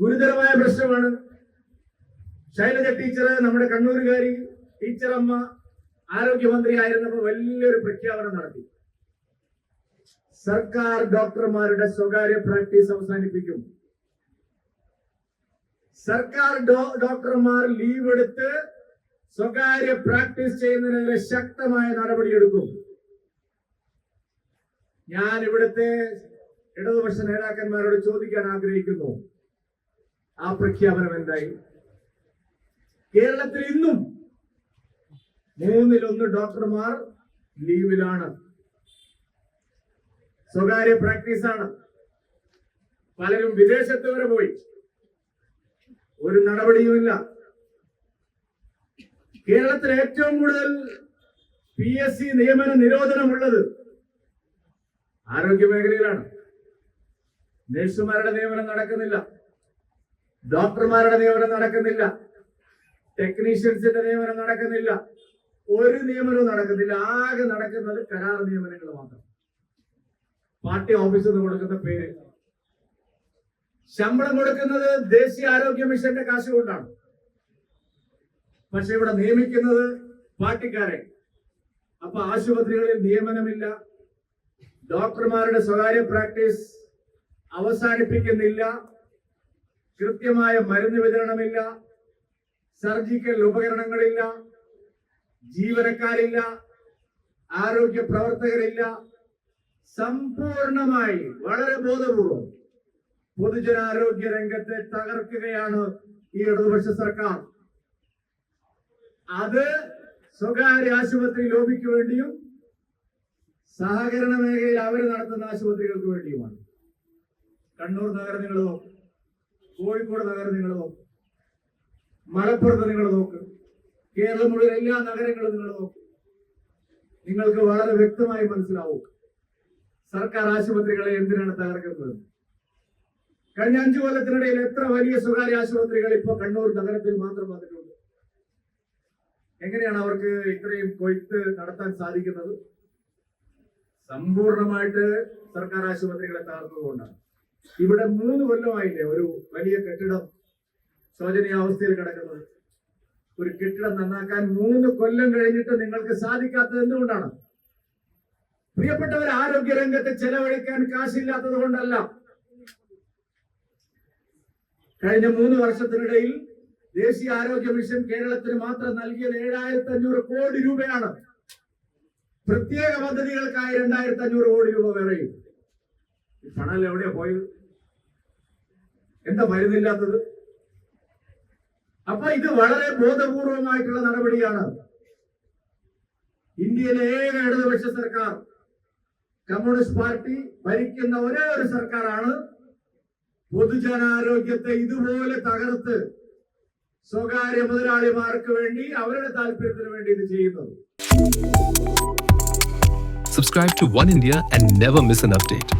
ഗുരുതരമായ പ്രശ്നമാണ്. ശൈലജ ടീച്ചർ നമ്മുടെ കണ്ണൂരുകാരി ടീച്ചർ അമ്മ ആരോഗ്യമന്ത്രി ആയിരുന്നപ്പോൾ വലിയൊരു പ്രഖ്യാപനം നടത്തി. സർക്കാർ ഡോക്ടർമാരുടെ സ്വകാര്യ പ്രാക്ടീസ് അവസാനിപ്പിക്കും. സർക്കാർ ഡോക്ടർമാർ ലീവ് എടുത്ത് സ്വകാര്യ പ്രാക്ടീസ് ചെയ്യുന്നതിനെതിരെ ശക്തമായ നടപടിയെടുക്കും. ഞാൻ ഇവിടുത്തെ ഇടതുപക്ഷ നേതാക്കന്മാരോട് ചോദിക്കാൻ ആഗ്രഹിക്കുന്നു. ആ പ്രഖ്യാപനം എന്തായി? കേരളത്തിൽ ഇന്നും മൂന്നിലൊന്ന് ഡോക്ടർമാർ ലീവിലാണ്. സ്വകാര്യ പ്രാക്ടീസാണ്. പലരും വിദേശത്ത് വരെ പോയി. ഒരു നടപടിയുമില്ല കേരളത്തിൽ ഏറ്റവും കൂടുതൽ പി എസ് സി നിയമന നിരോധനമുള്ളത് ആരോഗ്യ മേഖലയിലാണ് നഴ്സുമാരുടെ നിയമനം നടക്കുന്നില്ല. ഡോക്ടർമാരുടെ നിയമനം നടക്കുന്നില്ല. ടെക്നീഷ്യൻസിന്റെ നിയമനം നടക്കുന്നില്ല. ഒരു നിയമനവും നടക്കുന്നില്ല. ആകെ നടക്കുന്നത് കരാർ നിയമനങ്ങൾ മാത്രം. പാർട്ടി ഓഫീസിൽ നിന്ന് കൊടുക്കുന്ന പേര്. ശമ്പളം കൊടുക്കുന്നത് ദേശീയ ആരോഗ്യ മിഷന്റെ കാശ് കൊണ്ടാണ്. പക്ഷെ ഇവിടെ നിയമിക്കുന്നത് പാർട്ടിക്കാരെ. അപ്പൊ ആശുപത്രികളിൽ നിയമനമില്ല. ഡോക്ടർമാരുടെ സ്വകാര്യ പ്രാക്ടീസ് അവസാനിപ്പിക്കുന്നില്ല. കൃത്യമായ മരുന്ന് വിതരണമില്ല സർജിക്കൽ ഉപകരണങ്ങളില്ല ജീവനക്കാരില്ല ആരോഗ്യ പ്രവർത്തകരില്ല. സമ്പൂർണമായി വളരെ ബോധപൂർവം പൊതുജനാരോഗ്യ രംഗത്തെ തകർക്കുകയാണ് ഈ ഇടതുപക്ഷ സർക്കാർ. അത് സ്വകാര്യ ആശുപത്രി ലോബിക്ക് വേണ്ടിയും സഹകരണ മേഖലയിൽ അവർ നടത്തുന്ന ആശുപത്രികൾക്ക് വേണ്ടിയുമാണ്. കണ്ണൂർ നഗരം കോഴിക്കോട് നഗരം നിങ്ങൾ നോക്ക്. മലപ്പുറത്ത് നിങ്ങൾ നോക്ക്. കേരളം മുഴുവൻ എല്ലാ നഗരങ്ങളും നിങ്ങൾ നോക്ക്. നിങ്ങൾക്ക് വളരെ വ്യക്തമായി മനസ്സിലാവും സർക്കാർ ആശുപത്രികളെ എന്തിനാണ് തകർക്കുന്നത്. കഴിഞ്ഞ അഞ്ചു കൊല്ലത്തിനിടയിൽ എത്ര വലിയ സ്വകാര്യ ആശുപത്രികൾ ഇപ്പൊ കണ്ണൂർ നഗരത്തിൽ മാത്രം വന്നിട്ടുണ്ട്. എങ്ങനെയാണ് അവർക്ക് ഇത്രയും കൊയ്ത്ത് നടത്താൻ സാധിക്കുന്നത്? സമ്പൂർണമായിട്ട് സർക്കാർ ആശുപത്രികളെ തകർന്നതുകൊണ്ടാണ് ഇവിടെ മൂന്ന് കൊല്ലമായില്ലേ ഒരു വലിയ കെട്ടിടം ശോചനീയാവസ്ഥയിൽ കിടക്കുന്നത്. ഒരു കെട്ടിടം നന്നാക്കാൻ മൂന്ന് കൊല്ലം കഴിഞ്ഞിട്ട് നിങ്ങൾക്ക് സാധിക്കാത്തത് എന്തുകൊണ്ടാണ്? പ്രിയപ്പെട്ടവർ ആരോഗ്യ രംഗത്ത് ചെലവഴിക്കാൻ കാശില്ലാത്തത് കൊണ്ടല്ല. കഴിഞ്ഞ മൂന്ന് വർഷത്തിനിടയിൽ ദേശീയ ആരോഗ്യ മിഷൻ കേരളത്തിന് മാത്രം നൽകിയത് ഏഴായിരത്തി അഞ്ഞൂറ് കോടി രൂപയാണ്. പ്രത്യേക പദ്ധതികൾക്കായി രണ്ടായിരത്തി അഞ്ഞൂറ് കോടി രൂപ വേറെയും. പണം എവിടെയാ പോയത് എന്താ മരുന്നില്ലാത്തത്? അപ്പൊ ഇത് വളരെ ബോധപൂർവമായിട്ടുള്ള നടപടിയാണ്. ഇന്ത്യയിലെ ഏക ഇടതുപക്ഷ സർക്കാർ കമ്മ്യൂണിസ്റ്റ് പാർട്ടി ഭരിക്കുന്ന ഒരേ ഒരു സർക്കാരാണ് പൊതുജനാരോഗ്യത്തെ ഇതുപോലെ തകർത്ത് സ്വകാര്യ മുതലാളിമാർക്ക് വേണ്ടി അവരുടെ താല്പര്യത്തിന് വേണ്ടി ഇത് ചെയ്യുന്നത്. Subscribe to One India and never miss an update.